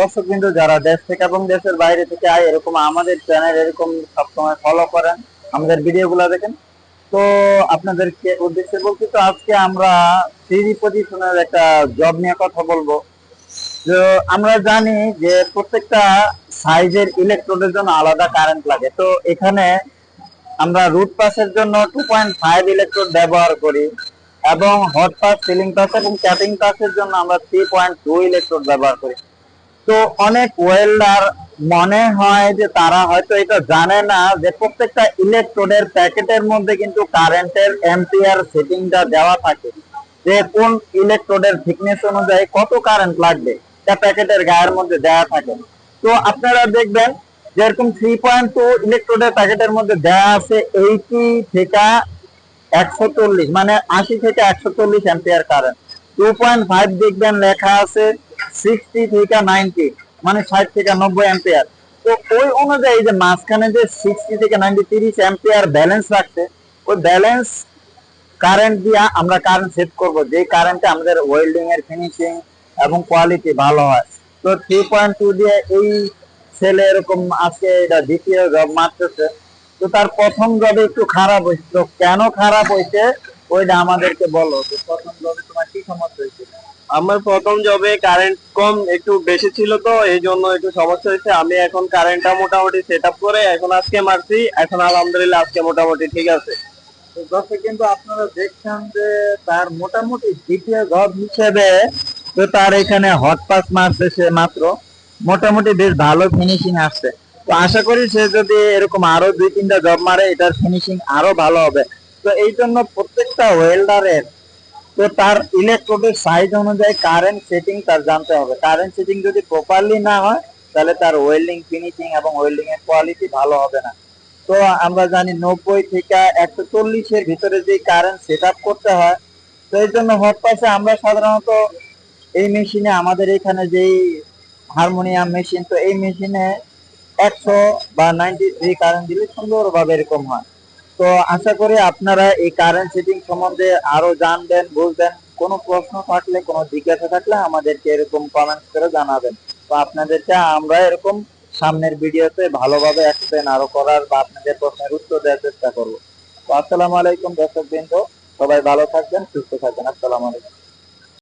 দর্শক যারা দেশ থেকে এবং দেশের বাইরে থেকে আয় এরকম আমাদের চ্যানেল এরকম সবসময় ফলো করেন, আমাদের দেখেন। তো আপনাদেরকে উদ্দেশ্যে তো, আজকে আমরা পজিশনের একটা জব কথা বলব। তো আমরা জানি যে প্রত্যেকটা সাইজের ইলেকট্রোডের জন্য আলাদা কারেন্ট লাগে। তো এখানে আমরা রুট পাসের জন্য টু পয়েন্ট ফাইভ ইলেকট্রোড ব্যবহার করি। এবং হট পাস সিলিং পাস এবং ক্যাপিং পাসের জন্য আমরা থ্রি পয়েন্ট টু ইলেকট্রোড ব্যবহার করি। তো অনেক ওয়েল্ডার মনে হয় যে তারা হয়তো এটা জানে না যে প্রত্যেকটা ইলেকট্রোডের প্যাকেটের মধ্যে কিন্তু কারেন্টের এম্পিয়ার সেটিংটা দেওয়া থাকে। যে কোন ইলেকট্রোডের থিকনেস অনুযায়ী কত কারেন্ট লাগবে তা প্যাকেটের গায়ের মধ্যে দেওয়া থাকে। তো আপনারা দেখবেন, যেরকম থ্রি পয়েন্ট টু ইলেকট্রোডের প্যাকেটের মধ্যে দেওয়া আছে এইটি থেকে একশো চল্লিশ মানে আশি থেকে একশো চল্লিশ ampere current two point five দেখবেন লেখা আছে সিক্সটি থেকে নাইনটি মানে ষাট থেকে নব্বই অ্যাম্পিয়ার তো ওই অনুযায়ী যে মাঝখানে যে সিক্সটি থেকে নাইনটি তিরিশ অ্যাম্পিয়ার ব্যালেন্স রাখছে, ওই ব্যালেন্স কারেন্ট দিয়ে আমরা কারেন্ট সেট করব। যে কারেন্টে আমাদের ওয়েল্ডিং এর ফিনিশিং এবং কোয়ালিটি ভালো হয়। তো থ্রি পয়েন্ট টু দিয়ে এই ছেলে এরকম আজকে এটা দ্বিতীয় জব মারতেছে। তো তার প্রথম জবে একটু খারাপ হয়েছে। তো কেন খারাপ হয়েছে ওইটা আমাদেরকে বলো যে প্রথম জবে তোমার কি সমস্যা হয়েছিল আমার প্রথম জবে কারেন্ট কম একটু বেশি ছিল তো এই জন্য একটু সমস্যা হয়েছে। আমি এখন কারেন্টটা মোটামুটি সেট আপ করে এখন আজকে মারছি এখন আলহামদুলিল্লাহ আজকে মোটামুটি ঠিক আছে। দর্শক কিন্তু আপনারা দেখছেন যে তার মোটামুটি দ্বিতীয় জব হিসেবে তো তার এখানে হট পাস মারছে সে মাত্র। মোটামুটি বেশ ভালো ফিনিশিং আসছে। তো আশা করি সে যদি এরকম আরও দুই তিনটা জব মারে, এটার ফিনিশিং আরও ভালো হবে। তো এই জন্য প্রত্যেকটা ওয়েল্ডারের তো তার ইলেকট্রোডের সাইজ অনুযায়ী কারেন্ট সেটিং তার জানতে হবে। কারেন্ট সেটিং যদি প্রপারলি না হয়, তাহলে তার ওয়েল্ডিং ফিনিশিং এবং ওয়েল্ডিং এর কোয়ালিটি ভালো হবে না। তো আমরা জানি নব্বই থেকে একশো চল্লিশের ভিতরে যে কারেন্ট সেট করতে হয়, তো এই জন্য হট পাসে আমরা সাধারণত এই মেশিনে আমাদের এখানে যেই হারমোনিয়াম মেশিন তো এই মেশিনে একশো বা নাইনটি থ্রি কারেন্ট দিলে সুন্দরভাবে এরকম হয়। তো আশা করি আপনারা এই কারেন্ট সেটিং সম্বন্ধে আরও জানবেন, বুঝবেন। কোনো প্রশ্ন থাকলে, কোনো জিজ্ঞাসা থাকলে আমাদেরকে এরকম কমেন্ট করে জানাবেন। তো আপনাদেরকে আমরা এরকম সামনের ভিডিওতে ভালোভাবে এক্সপ্লেন আরও করার বা আপনাদের প্রশ্নের উত্তর দেওয়ার চেষ্টা করব। তো আসসালামু আলাইকুম দর্শক বৃন্দ সবাই ভালো থাকবেন, সুস্থ থাকবেন। আসসালামু আলাইকুম।